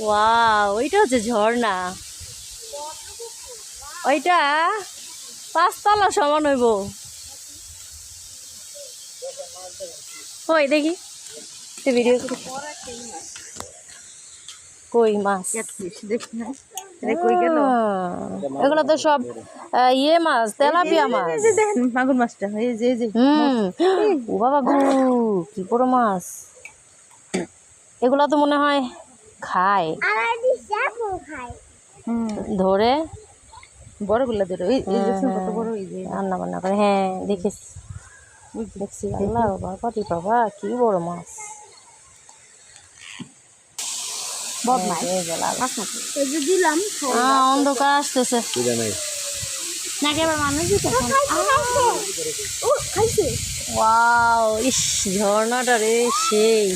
ওইটা হচ্ছে ঝর্ণা। ওইটা পাঁচতলা সমান হইব। ওই দেখি ভিডিও কই মাছ? কই এগুলো তো সব ইয়ে মাছ তেলাপিয়া মাছ। মাগুর মাছটা এই যে এই যে হুম। ও বাবা গু কি বড় মাছ। এগুলা তো মনে হয় খায়। ধরে। বড়গুলা ধরে ওই কত বড় এই যে রান্না বান্না করে। হ্যাঁ দেখিস। দেখছি আল্লাহ বাবা কটি বাবা কি বড় মাছ। আহ, অন্ধকার আসতেছে। নাকি আবার ওয়াও ইস ঝর্ণাটা রে সেই।